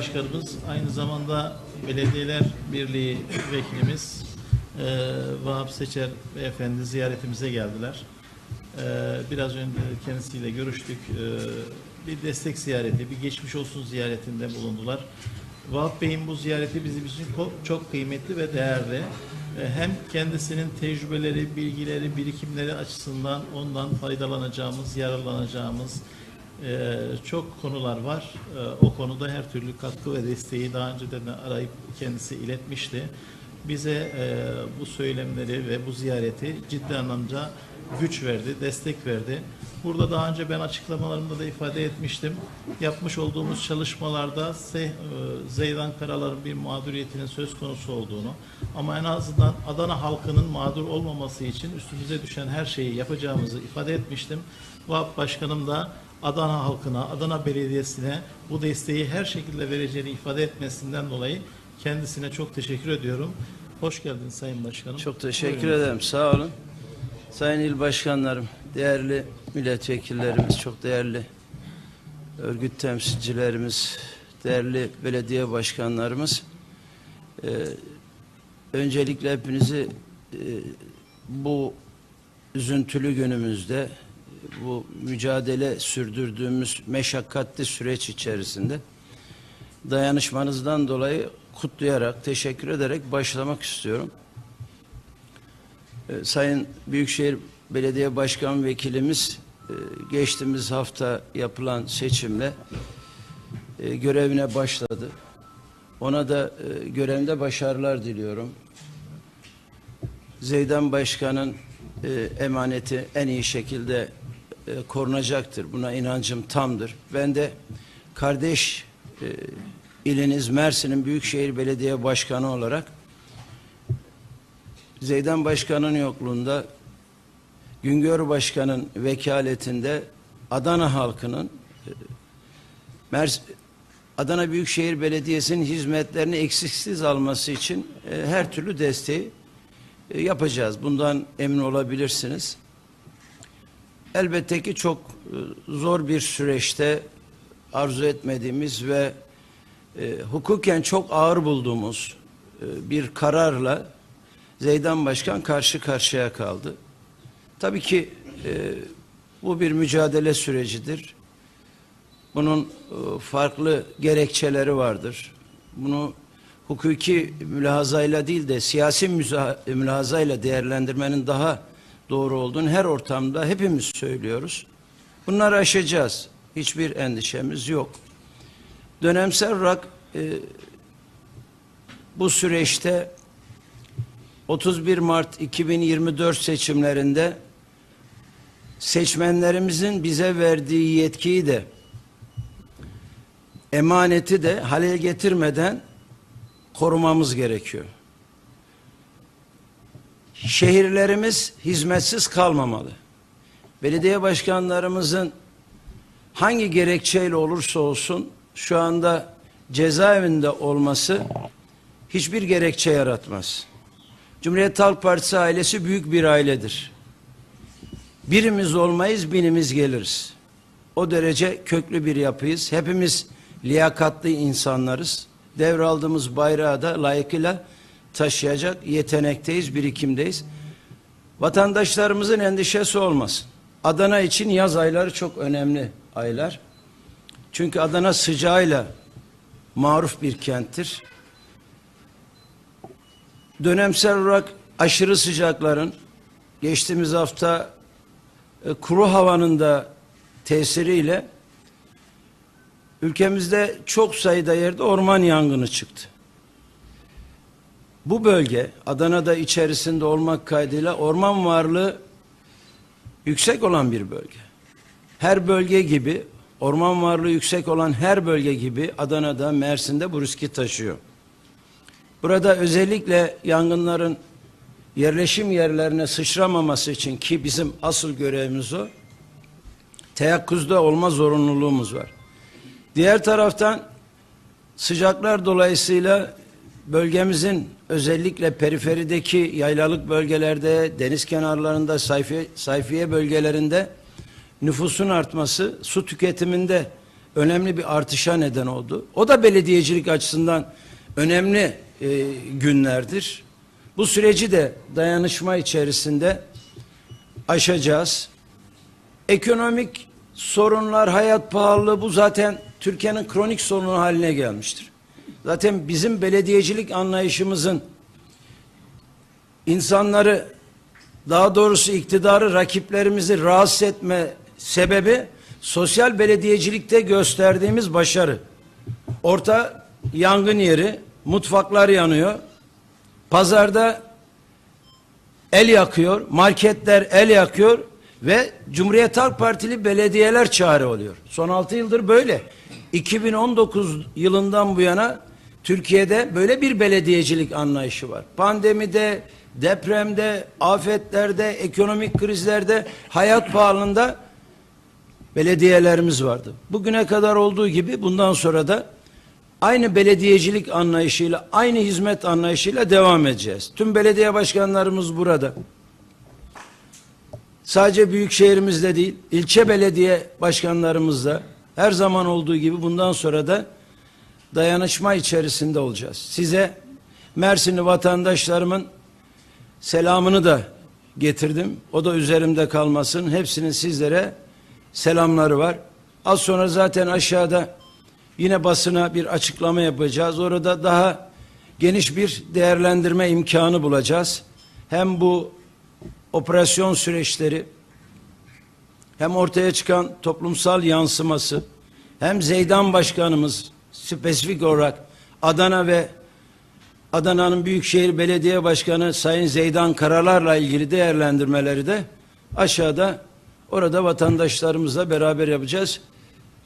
Başkanımız aynı zamanda Belediyeler Birliği vekilimiz e, Vahap Seçer Beyefendi ziyaretimize geldiler. E, biraz önce kendisiyle görüştük. E, bir destek ziyareti, bir geçmiş olsun ziyaretinde bulundular. Vahap Bey'in bu ziyareti bizim için çok kıymetli ve değerli. E, Hem kendisinin tecrübeleri, bilgileri, birikimleri açısından ondan faydalanacağımız, yararlanacağımız e, çok konular var. E, O konuda her türlü katkı ve desteği daha önceden de arayıp kendisi iletmişti. Bize e, bu söylemleri ve bu ziyareti ciddi anlamda güç verdi, destek verdi. Burada daha önce ben açıklamalarımda da ifade etmiştim. Yapmış olduğumuz çalışmalarda e, Zeydan Karalar'ın bir mağduriyetinin söz konusu olduğunu ama en azından Adana halkının mağdur olmaması için üstümüze düşen her şeyi yapacağımızı ifade etmiştim. Vahap Başkanım da Adana halkına, Adana Belediyesi'ne bu desteği her şekilde vereceğini ifade etmesinden dolayı kendisine çok teşekkür ediyorum. Hoş geldin Sayın Başkanım. Çok teşekkür Buyurun. ederim. Sağ olun. Sayın il başkanlarım, değerli milletvekillerimiz, çok değerli örgüt temsilcilerimiz, değerli belediye başkanlarımız. Ee, öncelikle hepinizi e, bu üzüntülü günümüzde bu mücadele sürdürdüğümüz meşakkatli süreç içerisinde dayanışmanızdan dolayı kutlayarak, teşekkür ederek başlamak istiyorum. Ee, Sayın Büyükşehir Belediye Başkan Vekilimiz e, geçtiğimiz hafta yapılan seçimle e, görevine başladı. Ona da e, görevinde başarılar diliyorum. Zeydan Başkan'ın e, emaneti en iyi şekilde e, korunacaktır. Buna inancım tamdır. Ben de kardeş e, iliniz Mersin'in Büyükşehir Belediye Başkanı olarak Zeydan Başkan'ın yokluğunda Güngör Başkan'ın vekaletinde Adana halkının e, Mers Adana Büyükşehir Belediyesi'nin hizmetlerini eksiksiz alması için e, her türlü desteği e, yapacağız. Bundan emin olabilirsiniz. Elbette ki çok e, zor bir süreçte arzu etmediğimiz ve e, hukuken çok ağır bulduğumuz e, bir kararla Zeydan Başkan karşı karşıya kaldı. Tabii ki e, bu bir mücadele sürecidir. Bunun e, farklı gerekçeleri vardır. Bunu hukuki mülahazayla değil de siyasi mülahazayla değerlendirmenin daha doğru olduğunu her ortamda hepimiz söylüyoruz. Bunları aşacağız. Hiçbir endişemiz yok. Dönemsel olarak e, bu süreçte 31 Mart 2024 seçimlerinde seçmenlerimizin bize verdiği yetkiyi de emaneti de halel getirmeden korumamız gerekiyor. Şehirlerimiz hizmetsiz kalmamalı. Belediye başkanlarımızın hangi gerekçeyle olursa olsun şu anda cezaevinde olması hiçbir gerekçe yaratmaz. Cumhuriyet Halk Partisi ailesi büyük bir ailedir. Birimiz olmayız, binimiz geliriz. O derece köklü bir yapıyız. Hepimiz liyakatlı insanlarız. Devraldığımız bayrağı da layıkıyla taşıyacak yetenekteyiz, birikimdeyiz. Vatandaşlarımızın endişesi olmasın. Adana için yaz ayları çok önemli aylar. Çünkü Adana sıcağıyla maruf bir kenttir dönemsel olarak aşırı sıcakların geçtiğimiz hafta e, kuru havanın da tesiriyle ülkemizde çok sayıda yerde orman yangını çıktı. Bu bölge Adana'da içerisinde olmak kaydıyla orman varlığı yüksek olan bir bölge. Her bölge gibi orman varlığı yüksek olan her bölge gibi Adana'da, Mersin'de bu riski taşıyor. Burada özellikle yangınların yerleşim yerlerine sıçramaması için ki bizim asıl görevimiz o, teyakkuzda olma zorunluluğumuz var. Diğer taraftan sıcaklar dolayısıyla bölgemizin özellikle periferideki yaylalık bölgelerde, deniz kenarlarında, sayfiye, sayfiye bölgelerinde nüfusun artması, su tüketiminde önemli bir artışa neden oldu. O da belediyecilik açısından önemli e, günlerdir. Bu süreci de dayanışma içerisinde aşacağız. Ekonomik sorunlar, hayat pahalılığı bu zaten Türkiye'nin kronik sorunu haline gelmiştir. Zaten bizim belediyecilik anlayışımızın insanları daha doğrusu iktidarı rakiplerimizi rahatsız etme sebebi sosyal belediyecilikte gösterdiğimiz başarı. Orta yangın yeri, mutfaklar yanıyor. Pazarda el yakıyor, marketler el yakıyor ve Cumhuriyet Halk Partili belediyeler çare oluyor. Son 6 yıldır böyle. 2019 yılından bu yana Türkiye'de böyle bir belediyecilik anlayışı var. Pandemide, depremde, afetlerde, ekonomik krizlerde, hayat pahalılığında belediyelerimiz vardı. Bugüne kadar olduğu gibi bundan sonra da aynı belediyecilik anlayışıyla, aynı hizmet anlayışıyla devam edeceğiz. Tüm belediye başkanlarımız burada. Sadece büyük şehrimizde değil, ilçe belediye başkanlarımız da her zaman olduğu gibi bundan sonra da dayanışma içerisinde olacağız. Size Mersinli vatandaşlarımın selamını da getirdim. O da üzerimde kalmasın. Hepsinin sizlere selamları var. Az sonra zaten aşağıda yine basına bir açıklama yapacağız. Orada daha geniş bir değerlendirme imkanı bulacağız. Hem bu operasyon süreçleri hem ortaya çıkan toplumsal yansıması hem Zeydan Başkanımız spesifik olarak Adana ve Adana'nın Büyükşehir Belediye Başkanı Sayın Zeydan Karalar'la ilgili değerlendirmeleri de aşağıda orada vatandaşlarımızla beraber yapacağız.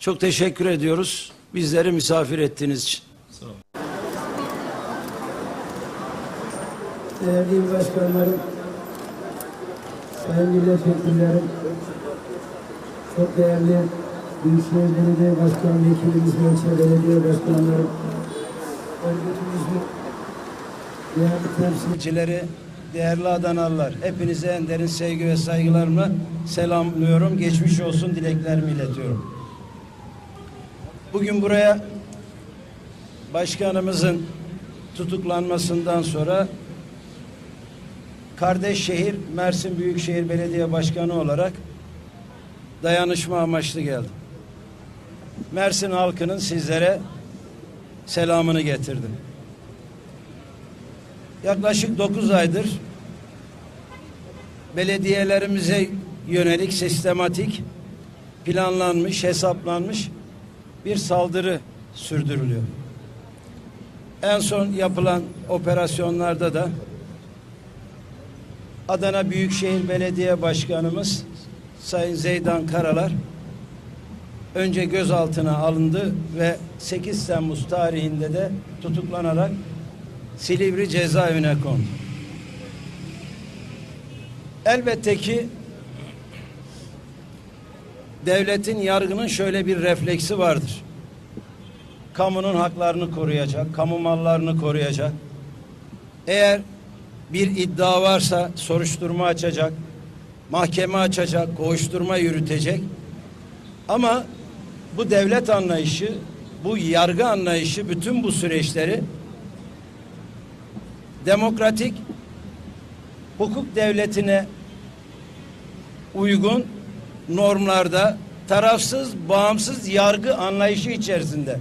Çok teşekkür ediyoruz bizleri misafir ettiğiniz için. Sağ olun. değerli başkanlarım, sayın milletvekillerim, çok değerli Büyükşehir Belediye Başkan Vekilimiz ve ilçe belediye başkanlarım, örgütümüzün değerli temsil Temsilcileri, değerli Adanalılar, hepinize en derin sevgi ve saygılarımla selamlıyorum. Geçmiş olsun dileklerimi iletiyorum. Bugün buraya başkanımızın tutuklanmasından sonra kardeş şehir Mersin Büyükşehir Belediye Başkanı olarak dayanışma amaçlı geldim. Mersin halkının sizlere selamını getirdim. Yaklaşık 9 aydır belediyelerimize yönelik sistematik, planlanmış, hesaplanmış bir saldırı sürdürülüyor. En son yapılan operasyonlarda da Adana Büyükşehir Belediye Başkanımız Sayın Zeydan Karalar önce gözaltına alındı ve 8 Temmuz tarihinde de tutuklanarak Silivri cezaevine kondu. Elbette ki devletin, yargının şöyle bir refleksi vardır. Kamunun haklarını koruyacak, kamu mallarını koruyacak. Eğer bir iddia varsa soruşturma açacak, mahkeme açacak, koğuşturma yürütecek. Ama bu devlet anlayışı, bu yargı anlayışı bütün bu süreçleri demokratik hukuk devletine uygun normlarda tarafsız, bağımsız yargı anlayışı içerisinde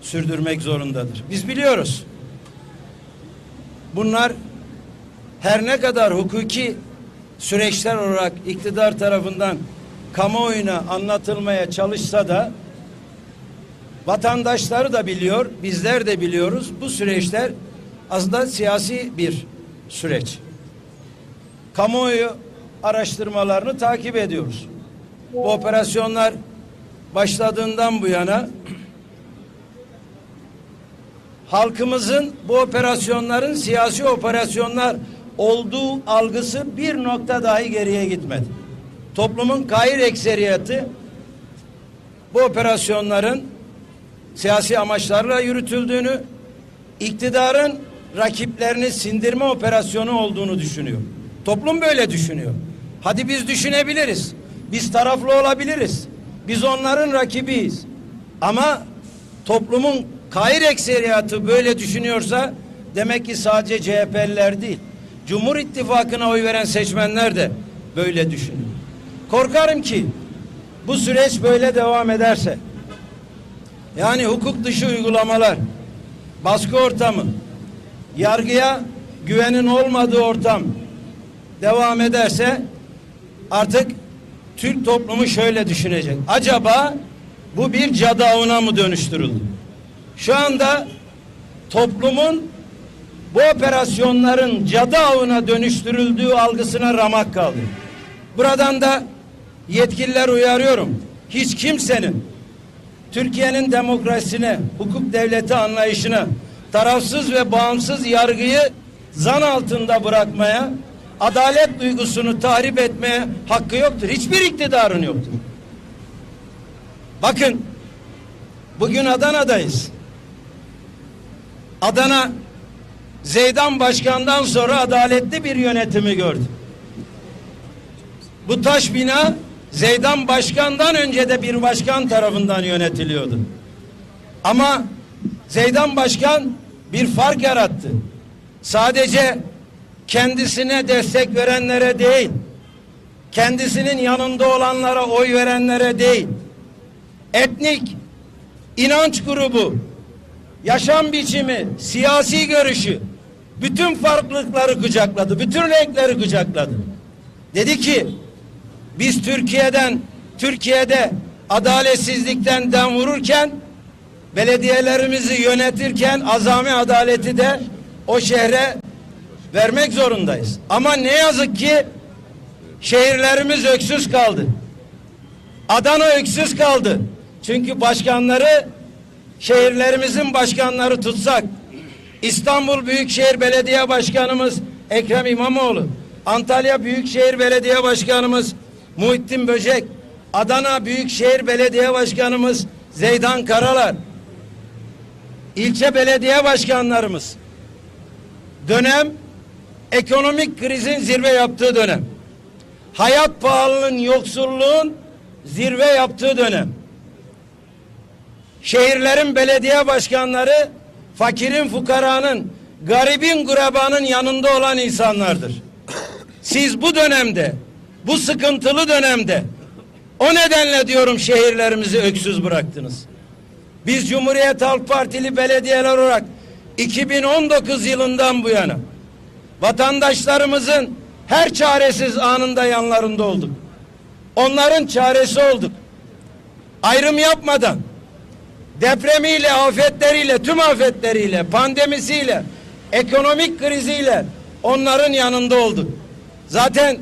sürdürmek zorundadır. Biz biliyoruz. Bunlar her ne kadar hukuki süreçler olarak iktidar tarafından kamuoyuna anlatılmaya çalışsa da vatandaşları da biliyor, bizler de biliyoruz. Bu süreçler aslında siyasi bir süreç. Kamuoyu araştırmalarını takip ediyoruz. Bu operasyonlar başladığından bu yana halkımızın bu operasyonların siyasi operasyonlar olduğu algısı bir nokta dahi geriye gitmedi. Toplumun gayr ekseriyeti bu operasyonların siyasi amaçlarla yürütüldüğünü, iktidarın rakiplerini sindirme operasyonu olduğunu düşünüyor. Toplum böyle düşünüyor. Hadi biz düşünebiliriz. Biz taraflı olabiliriz. Biz onların rakibiyiz. Ama toplumun kahir ekseriyatı böyle düşünüyorsa demek ki sadece CHP'liler değil. Cumhur İttifakı'na oy veren seçmenler de böyle düşünüyor. Korkarım ki bu süreç böyle devam ederse yani hukuk dışı uygulamalar, baskı ortamı, yargıya güvenin olmadığı ortam devam ederse artık Türk toplumu şöyle düşünecek. Acaba bu bir cadı avına mı dönüştürüldü? Şu anda toplumun bu operasyonların cadı avına dönüştürüldüğü algısına ramak kaldı. Buradan da yetkililer uyarıyorum. Hiç kimsenin Türkiye'nin demokrasisine, hukuk devleti anlayışına, tarafsız ve bağımsız yargıyı zan altında bırakmaya, adalet duygusunu tahrip etmeye hakkı yoktur. Hiçbir iktidarın yoktur. Bakın, bugün Adana'dayız. Adana, Zeydan Başkan'dan sonra adaletli bir yönetimi gördü. Bu taş bina Zeydan Başkan'dan önce de bir başkan tarafından yönetiliyordu. Ama Zeydan Başkan bir fark yarattı. Sadece kendisine destek verenlere değil, kendisinin yanında olanlara oy verenlere değil, etnik, inanç grubu, yaşam biçimi, siyasi görüşü, bütün farklılıkları kucakladı, bütün renkleri kucakladı. Dedi ki, biz Türkiye'den, Türkiye'de adaletsizlikten dem vururken, belediyelerimizi yönetirken azami adaleti de o şehre vermek zorundayız. Ama ne yazık ki şehirlerimiz öksüz kaldı. Adana öksüz kaldı. Çünkü başkanları şehirlerimizin başkanları tutsak İstanbul Büyükşehir Belediye Başkanımız Ekrem İmamoğlu, Antalya Büyükşehir Belediye Başkanımız Muhittin Böcek, Adana Büyükşehir Belediye Başkanımız Zeydan Karalar, ilçe belediye başkanlarımız dönem ekonomik krizin zirve yaptığı dönem. Hayat pahalılığın, yoksulluğun zirve yaptığı dönem. Şehirlerin belediye başkanları fakirin, fukaranın, garibin, gurabanın yanında olan insanlardır. Siz bu dönemde, bu sıkıntılı dönemde o nedenle diyorum şehirlerimizi öksüz bıraktınız. Biz Cumhuriyet Halk Partili belediyeler olarak 2019 yılından bu yana vatandaşlarımızın her çaresiz anında yanlarında olduk. Onların çaresi olduk. Ayrım yapmadan depremiyle, afetleriyle, tüm afetleriyle, pandemisiyle, ekonomik kriziyle onların yanında olduk. Zaten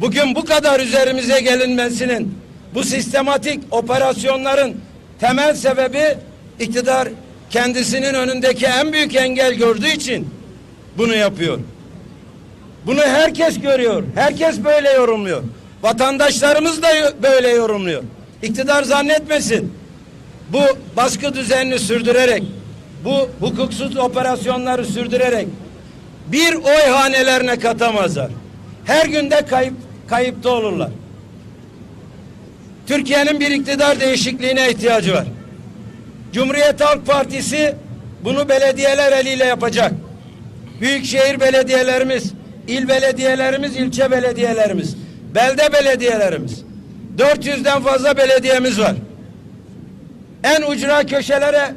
bugün bu kadar üzerimize gelinmesinin, bu sistematik operasyonların temel sebebi iktidar kendisinin önündeki en büyük engel gördüğü için bunu yapıyor. Bunu herkes görüyor. Herkes böyle yorumluyor. Vatandaşlarımız da böyle yorumluyor. İktidar zannetmesin. Bu baskı düzenini sürdürerek, bu hukuksuz operasyonları sürdürerek bir oy hanelerine katamazlar. Her günde kayıp kayıpta olurlar. Türkiye'nin bir iktidar değişikliğine ihtiyacı var. Cumhuriyet Halk Partisi bunu belediyeler eliyle yapacak. Büyükşehir belediyelerimiz, il belediyelerimiz, ilçe belediyelerimiz, belde belediyelerimiz. 400'den fazla belediyemiz var. En ucra köşelere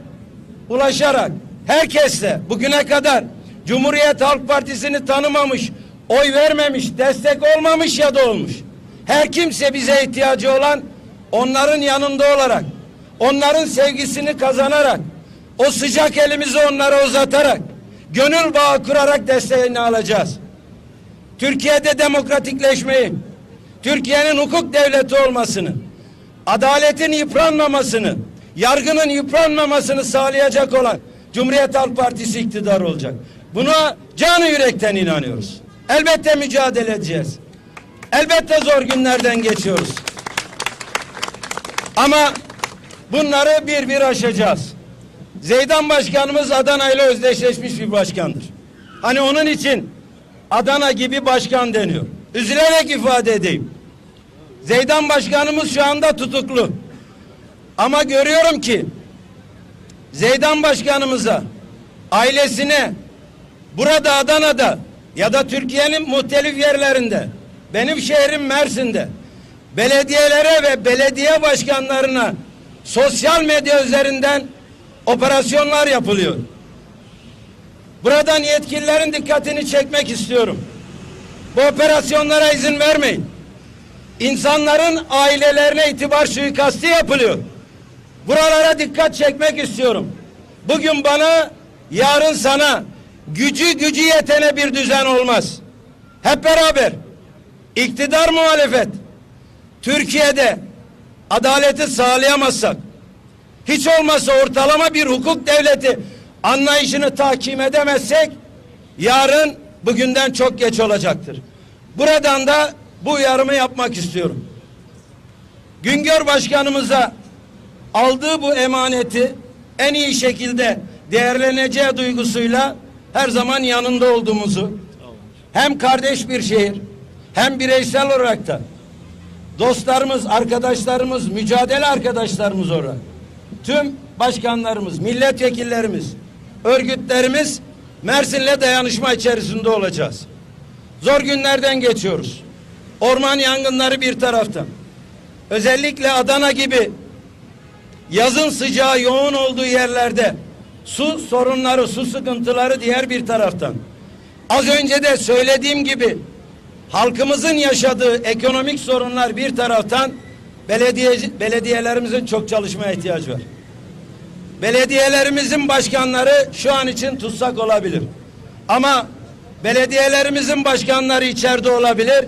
ulaşarak herkesle bugüne kadar Cumhuriyet Halk Partisi'ni tanımamış, oy vermemiş, destek olmamış ya da olmuş. Her kimse bize ihtiyacı olan onların yanında olarak, onların sevgisini kazanarak, o sıcak elimizi onlara uzatarak, gönül bağı kurarak desteğini alacağız. Türkiye'de demokratikleşmeyi, Türkiye'nin hukuk devleti olmasını, adaletin yıpranmamasını, yargının yıpranmamasını sağlayacak olan Cumhuriyet Halk Partisi iktidar olacak. Buna canı yürekten inanıyoruz. Elbette mücadele edeceğiz. Elbette zor günlerden geçiyoruz. Ama bunları bir bir aşacağız. Zeydan Başkanımız Adana ile özdeşleşmiş bir başkandır. Hani onun için Adana gibi başkan deniyor. Üzülerek ifade edeyim. Zeydan Başkanımız şu anda tutuklu. Ama görüyorum ki Zeydan Başkanımıza, ailesine, burada Adana'da ya da Türkiye'nin muhtelif yerlerinde, benim şehrim Mersin'de, belediyelere ve belediye başkanlarına sosyal medya üzerinden operasyonlar yapılıyor. Buradan yetkililerin dikkatini çekmek istiyorum. Bu operasyonlara izin vermeyin. İnsanların ailelerine itibar suikasti yapılıyor. Buralara dikkat çekmek istiyorum. Bugün bana, yarın sana gücü gücü yetene bir düzen olmaz. Hep beraber iktidar muhalefet Türkiye'de adaleti sağlayamazsak hiç olmazsa ortalama bir hukuk devleti anlayışını tahkim edemezsek yarın bugünden çok geç olacaktır. Buradan da bu uyarımı yapmak istiyorum. Güngör Başkanımıza aldığı bu emaneti en iyi şekilde değerleneceği duygusuyla her zaman yanında olduğumuzu hem kardeş bir şehir hem bireysel olarak da dostlarımız, arkadaşlarımız, mücadele arkadaşlarımız olarak tüm başkanlarımız, milletvekillerimiz, örgütlerimiz Mersin'le dayanışma içerisinde olacağız. Zor günlerden geçiyoruz. Orman yangınları bir taraftan. Özellikle Adana gibi yazın sıcağı yoğun olduğu yerlerde su sorunları, su sıkıntıları diğer bir taraftan. Az önce de söylediğim gibi halkımızın yaşadığı ekonomik sorunlar bir taraftan belediye, belediyelerimizin çok çalışmaya ihtiyacı var. Belediyelerimizin başkanları şu an için tutsak olabilir. Ama belediyelerimizin başkanları içeride olabilir.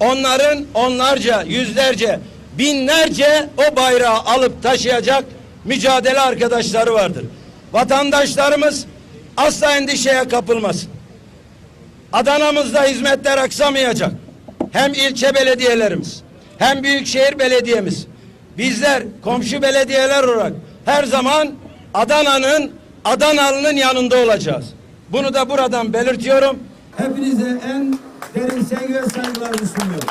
Onların onlarca, yüzlerce, binlerce o bayrağı alıp taşıyacak mücadele arkadaşları vardır. Vatandaşlarımız asla endişeye kapılmasın. Adana'mızda hizmetler aksamayacak. Hem ilçe belediyelerimiz hem büyükşehir belediyemiz bizler komşu belediyeler olarak her zaman Adana'nın Adanalı'nın yanında olacağız. Bunu da buradan belirtiyorum. Hepinize en derin sevgi ve saygılarımı sunuyorum.